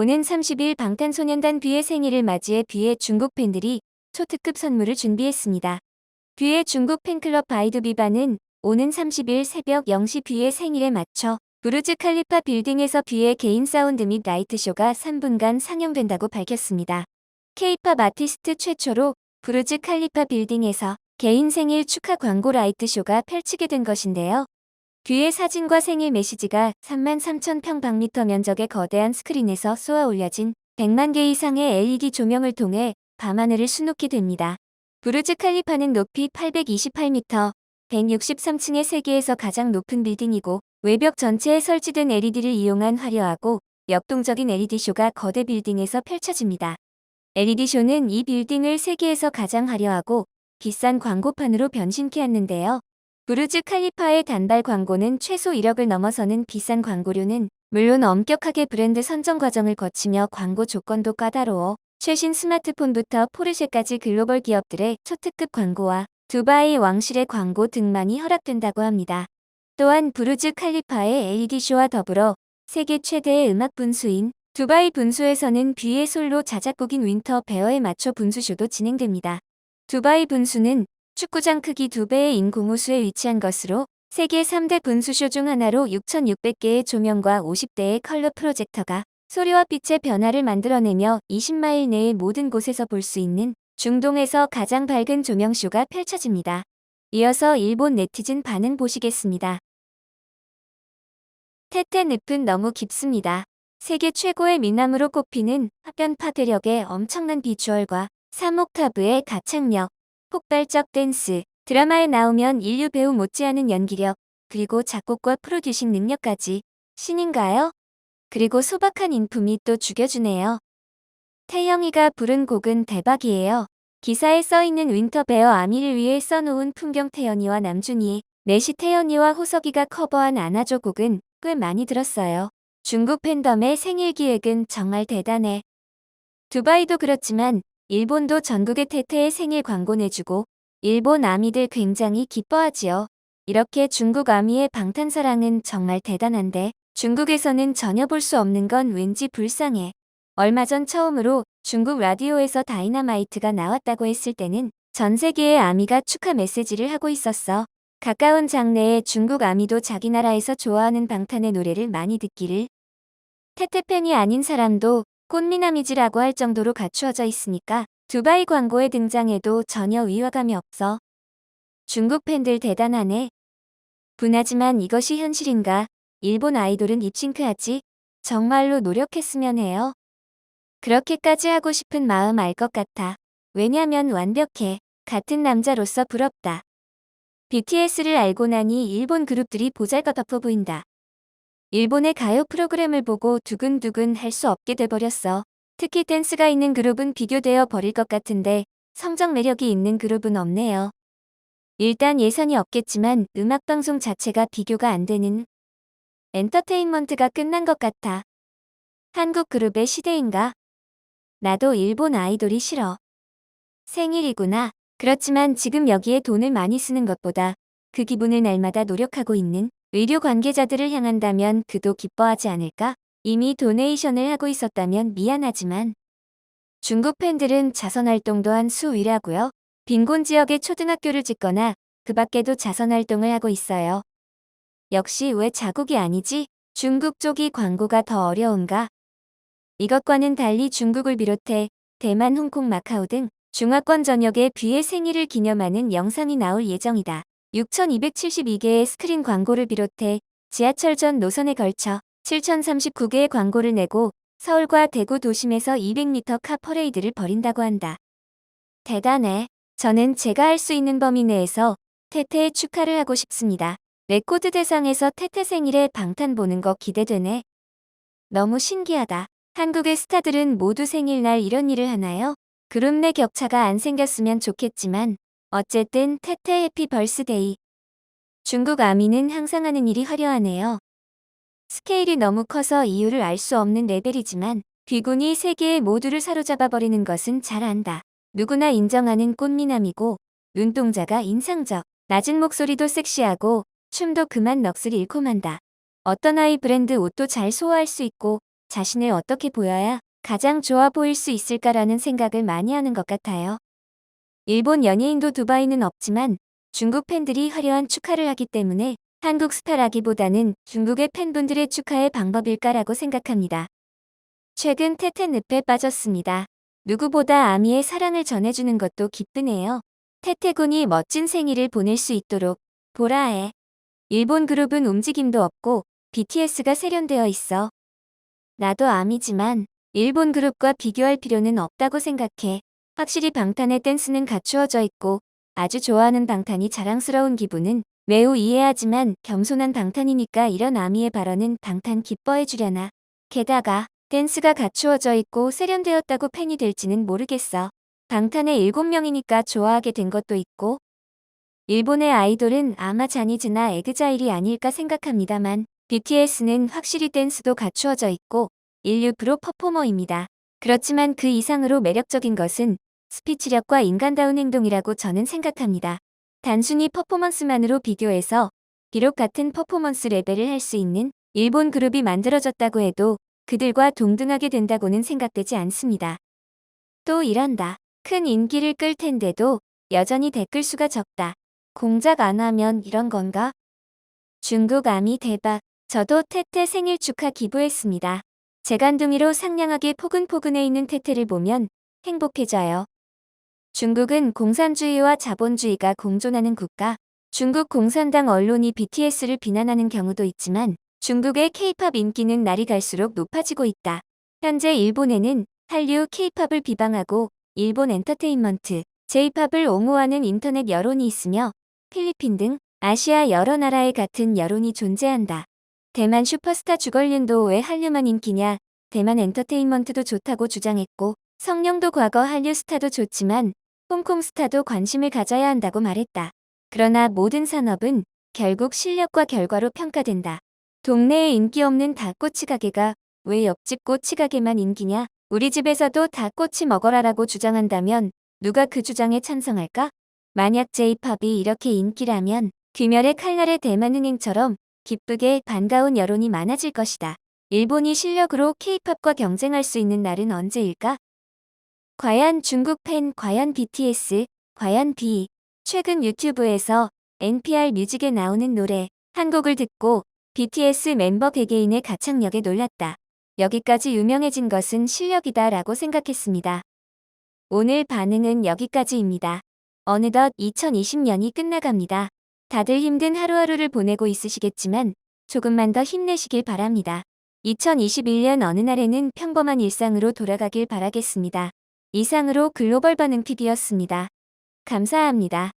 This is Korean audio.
오는 30일 방탄소년단 뷔의 생일을 맞이해 뷔의 중국 팬들이 초특급 선물을 준비했습니다. 뷔의 중국 팬클럽 바이두비바는 오는 30일 새벽 0시 뷔의 생일에 맞춰 부르즈 칼리파 빌딩에서 뷔의 개인 사운드 및 라이트쇼가 3분간 상영된다고 밝혔습니다. K-팝 아티스트 최초로 부르즈 칼리파 빌딩에서 개인 생일 축하 광고 라이트쇼가 펼치게 된 것인데요. 뷔의 사진과 생일 메시지가 3만 3천 평방미터 면적의 거대한 스크린에서 쏘아 올려진 100만 개 이상의 LED 조명을 통해 밤하늘을 수놓게 됩니다. 부르즈 칼리파는 높이 828m, 163층의 세계에서 가장 높은 빌딩이고 외벽 전체에 설치된 LED를 이용한 화려하고 역동적인 LED쇼가 거대 빌딩에서 펼쳐집니다. LED쇼는 이 빌딩을 세계에서 가장 화려하고 비싼 광고판으로 변신케 했는데요. 부르즈 칼리파의 단발 광고는 최소 1억을 넘어서는 비싼 광고료는 물론 엄격하게 브랜드 선정 과정을 거치며 광고 조건도 까다로워 최신 스마트폰부터 포르쉐까지 글로벌 기업들의 초특급 광고와 두바이 왕실의 광고 등만이 허락된다고 합니다. 또한 부르즈 칼리파의 LED쇼와 더불어 세계 최대의 음악 분수인 두바이 분수에서는 뷔의 솔로 자작곡인 윈터 베어에 맞춰 분수쇼도 진행됩니다. 두바이 분수는 축구장 크기 2배의 인공호수에 위치한 것으로 세계 3대 분수쇼 중 하나로 6,600개의 조명과 50대의 컬러 프로젝터가 소리와 빛의 변화를 만들어내며 20마일 내의 모든 곳에서 볼 수 있는 중동에서 가장 밝은 조명쇼가 펼쳐집니다. 이어서 일본 네티즌 반응 보시겠습니다. 테테 늪은 너무 깊습니다. 세계 최고의 미남으로 꼽히는 화변 파괴력의 엄청난 비주얼과 3옥타브의 가창력, 폭발적 댄스, 드라마에 나오면 인류 배우 못지않은 연기력, 그리고 작곡과 프로듀싱 능력까지 신인가요? 그리고 소박한 인품이 또 죽여주네요. 태영이가 부른 곡은 대박이에요. 기사에 써있는 윈터베어 아미를 위해 써놓은 풍경 태연이와 남준이의 내시 태연이와 호석이가 커버한 안아줘 곡은 꽤 많이 들었어요. 중국 팬덤의 생일 기획은 정말 대단해. 두바이도 그렇지만 일본도 전국의 태태의 생일 광고 내주고 일본 아미들 굉장히 기뻐하지요. 이렇게 중국 아미의 방탄사랑은 정말 대단한데 중국에서는 전혀 볼 수 없는 건 왠지 불쌍해. 얼마 전 처음으로 중국 라디오에서 다이나마이트가 나왔다고 했을 때는 전 세계의 아미가 축하 메시지를 하고 있었어. 가까운 장래에 중국 아미도 자기 나라에서 좋아하는 방탄의 노래를 많이 듣기를. 테테팬이 아닌 사람도 꽃미남이지라고 할 정도로 갖추어져 있으니까 두바이 광고에 등장해도 전혀 위화감이 없어. 중국 팬들 대단하네. 분하지만 이것이 현실인가? 일본 아이돌은 입싱크하지? 정말로 노력했으면 해요. 그렇게까지 하고 싶은 마음 알 것 같아. 왜냐면 완벽해. 같은 남자로서 부럽다. BTS를 알고 나니 일본 그룹들이 보잘것없어 보인다. 일본의 가요 프로그램을 보고 두근두근 할 수 없게 돼버렸어. 특히 댄스가 있는 그룹은 비교되어 버릴 것 같은데 성적 매력이 있는 그룹은 없네요. 일단 예산이 없겠지만 음악방송 자체가 비교가 안 되는 엔터테인먼트가 끝난 것 같아. 한국 그룹의 시대인가? 나도 일본 아이돌이 싫어. 생일이구나. 그렇지만 지금 여기에 돈을 많이 쓰는 것보다 그 기분을 날마다 노력하고 있는 의료 관계자들을 향한다면 그도 기뻐하지 않을까? 이미 도네이션을 하고 있었다면 미안하지만 중국 팬들은 자선활동도 한 수위라고요. 빈곤 지역에 초등학교를 짓거나 그 밖에도 자선활동을 하고 있어요. 역시 왜 자국이 아니지? 중국 쪽이 광고가 더 어려운가? 이것과는 달리 중국을 비롯해 대만, 홍콩, 마카오 등 중화권 전역의 뷔의 생일을 기념하는 영상이 나올 예정이다. 6,272개의 스크린 광고를 비롯해 지하철 전 노선에 걸쳐 7,039개의 광고를 내고 서울과 대구 도심에서 200m 카 퍼레이드를 벌인다고 한다. 대단해. 저는 제가 할 수 있는 범위 내에서 태태의 축하를 하고 싶습니다. 레코드 대상에서 태태 생일에 방탄 보는 거 기대되네. 너무 신기하다. 한국의 스타들은 모두 생일날 이런 일을 하나요? 그룹 내 격차가 안 생겼으면 좋겠지만 어쨌든 태태 해피 벌스데이. 중국 아미는 항상 하는 일이 화려하네요. 스케일이 너무 커서 이유를 알 수 없는 레벨이지만 귀군이 세계의 모두를 사로잡아 버리는 것은 잘 안다. 누구나 인정하는 꽃미남이고 눈동자가 인상적. 낮은 목소리도 섹시하고 춤도 그만 넋을 잃고 만다. 어떤 아이 브랜드 옷도 잘 소화할 수 있고 자신을 어떻게 보여야 가장 좋아 보일 수 있을까라는 생각을 많이 하는 것 같아요. 일본 연예인도 두바이는 없지만 중국 팬들이 화려한 축하를 하기 때문에 한국 스타라기보다는 중국의 팬분들의 축하의 방법일까라고 생각합니다. 최근 테테늪에 빠졌습니다. 누구보다 아미의 사랑을 전해주는 것도 기쁘네요. 태태군이 멋진 생일을 보낼 수 있도록 보라해. 일본 그룹은 움직임도 없고 BTS가 세련되어 있어. 나도 아미지만 일본 그룹과 비교할 필요는 없다고 생각해. 확실히 방탄의 댄스는 갖추어져 있고 아주 좋아하는 방탄이 자랑스러운 기분은 매우 이해하지만 겸손한 방탄이니까 이런 아미의 발언은 방탄 기뻐해 주려나. 게다가 댄스가 갖추어져 있고 세련되었다고 팬이 될지는 모르겠어. 방탄의 7명이니까 좋아하게 된 것도 있고. 일본의 아이돌은 아마 자니즈나 에그자일이 아닐까 생각합니다만 BTS는 확실히 댄스도 갖추어져 있고 인류 프로 퍼포머입니다. 그렇지만 그 이상으로 매력적인 것은 스피치력과 인간다운 행동이라고 저는 생각합니다. 단순히 퍼포먼스만으로 비교해서 비록 같은 퍼포먼스 레벨을 할 수 있는 일본 그룹이 만들어졌다고 해도 그들과 동등하게 된다고는 생각되지 않습니다. 또 이런다. 큰 인기를 끌 텐데도 여전히 댓글 수가 적다. 공작 안 하면 이런 건가? 중국 아미 대박. 저도 태태 생일 축하 기부했습니다. 재간둥이로 상냥하게 포근포근해 있는 태태를 보면 행복해져요. 중국은 공산주의와 자본주의가 공존하는 국가. 중국 공산당 언론이 BTS를 비난하는 경우도 있지만 중국의 K-팝 인기는 날이 갈수록 높아지고 있다. 현재 일본에는 한류 K-팝을 비방하고 일본 엔터테인먼트, J-팝을 옹호하는 인터넷 여론이 있으며 필리핀 등 아시아 여러 나라의 같은 여론이 존재한다. 대만 슈퍼스타 주걸륜도 왜 한류만 인기냐? 대만 엔터테인먼트도 좋다고 주장했고 성룡도 과거 한류 스타도 좋지만 홍콩 스타도 관심을 가져야 한다고 말했다. 그러나 모든 산업은 결국 실력과 결과로 평가된다. 동네에 인기 없는 닭꼬치 가게가 왜 옆집 꼬치 가게만 인기냐? 우리 집에서도 닭꼬치 먹어라라고 주장한다면 누가 그 주장에 찬성할까? 만약 J-팝이 이렇게 인기라면 귀멸의 칼날의 대만은행처럼 기쁘게 반가운 여론이 많아질 것이다. 일본이 실력으로 K-팝과 경쟁할 수 있는 날은 언제일까? 과연 중국 팬, 과연 BTS, 과연 B. 최근 유튜브에서 NPR 뮤직에 나오는 노래 한 곡을 듣고 BTS 멤버 개개인의 가창력에 놀랐다. 여기까지 유명해진 것은 실력이다 라고 생각했습니다. 오늘 반응은 여기까지입니다. 어느덧 2020년이 끝나갑니다. 다들 힘든 하루하루를 보내고 있으시겠지만 조금만 더 힘내시길 바랍니다. 2021년 어느 날에는 평범한 일상으로 돌아가길 바라겠습니다. 이상으로 글로벌 반응 TV였습니다. 감사합니다.